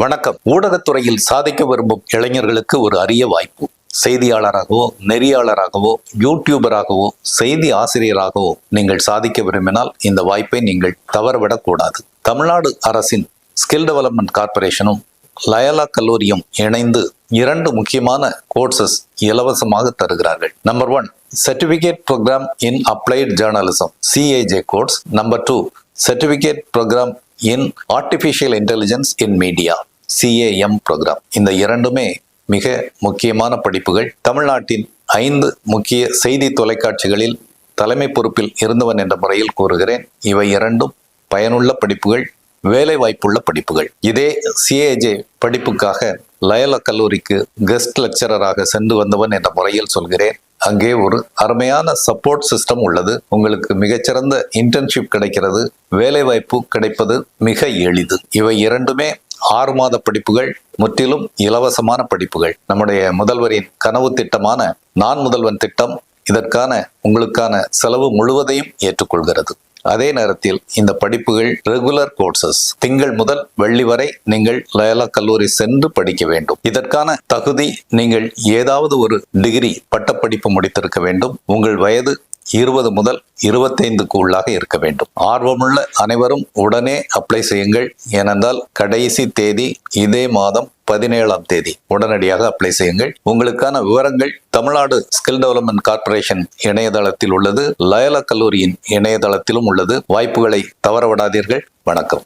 வணக்கம். ஊடகத்துறையில் சாதிக்க விரும்பும் இளைஞர்களுக்கு ஒரு அரிய வாய்ப்பு. செய்தியாளராகவோ நெறியாளராகவோ யூடியூபராகவோ செய்தி ஆசிரியராகவோ நீங்கள் சாதிக்க விரும்பினால் இந்த வாய்ப்பை நீங்கள் தவறவிடக்கூடாது. தமிழ்நாடு அரசின் ஸ்கில் டெவலப்மெண்ட் கார்ப்பரேஷனும் லயலா கல்லூரியும் இணைந்து இரண்டு முக்கியமான கோர்சஸ் இலவசமாக தருகிறார்கள். Number one certificate program in applied journalism CAJ course number two certificate program in artificial intelligence in media CAM program இந்த இரண்டுமே மிக முக்கியமான படிப்புகள். தமிழ்நாட்டின் ஐந்து முக்கிய செய்தி தொலைக்காட்சிகளில் தலைமை பொறுப்பில் இருந்தவன் என்ற முறையில் கூறுகிறேன். இவை இரண்டும் பயனுள்ள படிப்புகள் வேலை வாய்ப்புள்ள படிப்புகள். இதே சிஏஜே படிப்புக்காக லயலா கல்லூரிக்கு கெஸ்ட் லெக்சரராக சென்று வந்தவன் என்ற முறையில் சொல்கிறேன். அங்கே ஒரு அருமையான சப்போர்ட் சிஸ்டம் உள்ளது. உங்களுக்கு மிகச்சிறந்த இன்டர்ன்ஷிப் கிடைக்கிறது. வேலைவாய்ப்பு கிடைப்பது மிக எளிது. இவை இரண்டுமே ஆறு மாத படிப்புகள் முற்றிலும் இலவசமான படிப்புகள். நம்முடைய முதல்வரின் கனவு திட்டமான நான் முதல்வன் திட்டம் இதற்கான உங்களுக்கான செலவு முழுவதையும் ஏற்றுக்கொள்கிறது. அதே நேரத்தில் இந்த படிப்புகள் ரெகுலர் கோர்சஸ் திங்கள் முதல் வெள்ளி வரை நீங்கள் லயலா கல்லூரி சென்று படிக்க வேண்டும். இதற்கான தகுதி நீங்கள் ஏதாவது ஒரு டிகிரி பட்டப்படிப்பு முடித்திருக்க வேண்டும். உங்கள் வயது இருபது முதல் இருபத்தைந்துக்கு உள்ளாக இருக்க வேண்டும். ஆர்வமுள்ள அனைவரும் உடனே அப்ளை செய்யுங்கள். ஏனென்றால் கடைசி தேதி இதே மாதம் பதினேழாம் தேதி. உடனடியாக அப்ளை செய்யுங்கள். உங்களுக்கான விவரங்கள் தமிழ்நாடு ஸ்கில் டெவலப்மெண்ட் கார்ப்பரேஷன் இணையதளத்தில் உள்ளது. லயலா கல்லூரியின் இணையதளத்திலும் உள்ளது. வாய்ப்புகளை தவறவிடாதீர்கள். வணக்கம்.